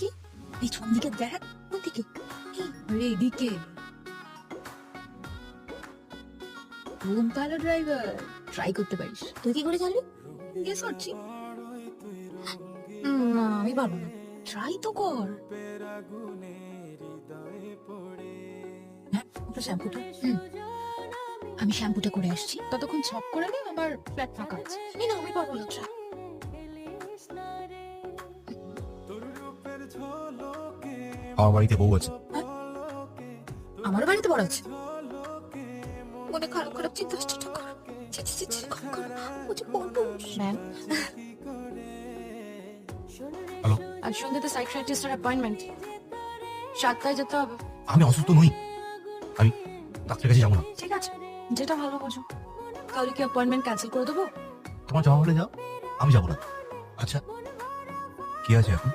কি? পিছন দিকে দেখ, ওদিকে। আরে এদিকে। রুম পালা ড্রাইভার ট্রাই করতে পারিস। তুই কি করে জানলি? গেস করছি না, আমি পারব না। ট্রাই তো কর। হ্যাঁ শ্যাম্পুটা। আমি শ্যাম্পুটা করে আসছি। ততক্ষণ ছক করে নে, আমার ফ্ল্যাট ফাঁকা আছে। না, আমি পারব না, try। আমার বাড়িতে বউ আছে। আমার বাড়িতে বড় আছে? মনে খারাপ খারাপ চিন্তা আসছে। ম্যাম হ্যালো আজ সন্ধ্যেতে সাইকিয়াট্রিস্টের অ্যাপয়েন্টমেন্ট সাতটায় যেতে হবে। আমি অসুস্থ নই। আমি ডাক্তারের কাছে যাব না। ঠিক আছে। যেটা ভালো বোঝো। তাহলে কি অ্যাপয়েন্টমেন্ট ক্যান্সেল করে দেবো? তোমার জমা হলে যাও। আমি যাব না। আচ্ছা কি আছে এখন?